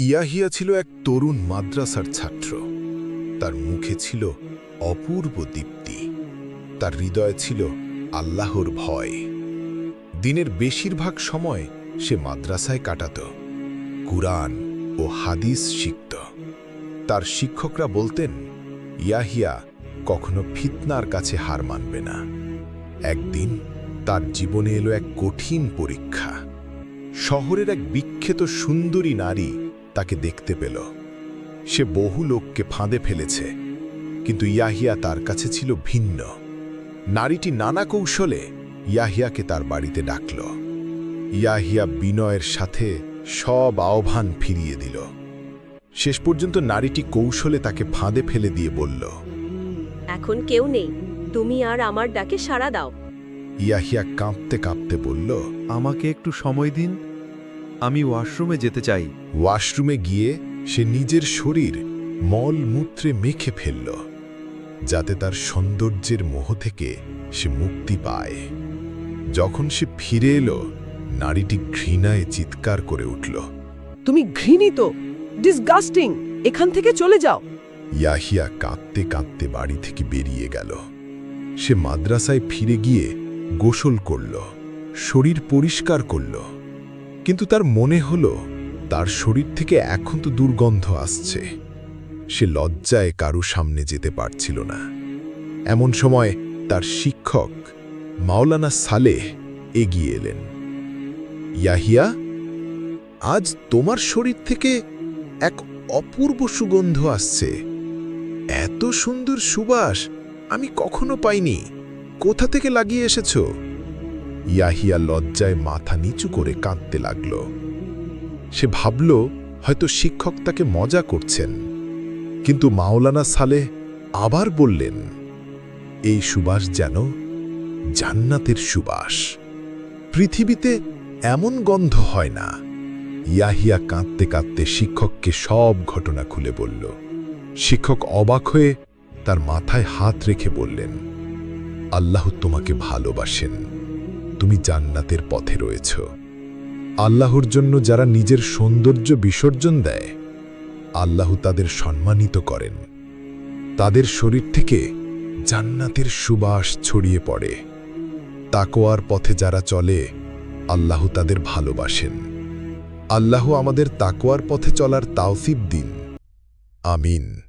ইয়াহিয়া ছিল এক তরুণ মাদ্রাসার ছাত্র। তার মুখে ছিল অপূর্ব দীপ্তি। তার হৃদয়ে ছিল আল্লাহর ভয়। দিনের বেশিরভাগ সময় সে মাদ্রাসায় কাটাত। কুরআন ও হাদিস শিখত। তার শিক্ষকরা বলতেন, ইয়াহিয়া কখনো ফিতনার কাছে হার মানবে না। একদিন তার জীবনে এলো এক কঠিন পরীক্ষা। শহরের এক বিখ্যাত সুন্দরী নারী তাকে দেখতে পেল। সে বহু লোককে ফাঁদে ফেলেছে কিন্তু ইয়াহিয়া তার কাছে ছিল ভিন্ন। নারীটি নানা কৌশলে ইয়াহিয়াকে তার বাড়িতে ডাকল। ইয়াহিয়া বিনয়ের সাথে সব আহ্বান ফিরিয়ে দিল। শেষ পর্যন্ত নারীটি কৌশলে তাকে ফাঁদে ফেলে দিয়ে বলল এখন কেউ নেই তুমি আর আমার ডাকে সাড়া দাও। ইয়াহিয়া কাঁপতে কাঁপতে বলল আমাকে একটু সময় দিন আমি ওয়াশরুমে যেতে চাই। ওয়াশরুমে গিয়ে সে নিজের শরীর মল মূত্রে মেখে ফেলল যাতে তার সৌন্দর্যের মোহ থেকে সে মুক্তি পায়। যখন সে ফিরে এলো নারীটি ঘৃণায় চিৎকার করে উঠল তুমি ঘৃণিত ডিসগাস্টিং এখান থেকে চলে যাও। ইয়াহিয়া কাঁদতে কাঁদতে বাড়ি থেকে বেরিয়ে গেল। সে মাদ্রাসায় ফিরে গিয়ে গোসল করল শরীর পরিষ্কার করল। কিন্তু তার মনে হল, তার শরীর থেকে এখন তো দুর্গন্ধ আসছে। সে লজ্জায় কারু সামনে যেতে পারছিল না। এমন সময় তার শিক্ষক, মাওলানা সালেহ, এগিয়ে এলেন। ইয়াহিয়া, আজ তোমার শরীর থেকে এক অপূর্ব সুগন্ধ আসছে। এত সুন্দর সুবাস আমি কখনো পাইনি। কোথা থেকে লাগিয়ে এসেছ? ইয়াহিয়া লজ্জায় মাথা নিচু করে কাঁদতে লাগল। সে ভাবল, হয়তো শিক্ষক তাকে মজা করছেন। কিন্তু মাওলানা সালে আবার বললেন, এই সুবাস যেন জান্নাতের সুবাস। পৃথিবীতে এমন গন্ধ হয় না। ইয়াহিয়া কাঁদতে কাঁদতে শিক্ষককে সব ঘটনা খুলে বলল। শিক্ষক অবাক হয়ে তার মাথায় হাত রেখে বললেন, আল্লাহ তোমাকে ভালোবাসেন। তুমি জান্নাতের পথে রয়েছ। আল্লাহর জন্য যারা নিজের সৌন্দর্য বিসর্জন দেয়, আল্লাহ তাদের সম্মানিত করেন। তাদের শরীর থেকে জান্নাতের সুবাস ছড়িয়ে পড়ে। তাকোয়ার পথে যারা চলে, আল্লাহ তাদের ভালোবাসেন। আল্লাহ আমাদের তাকোয়ার পথে চলার তাওফিক দিন। আমিন।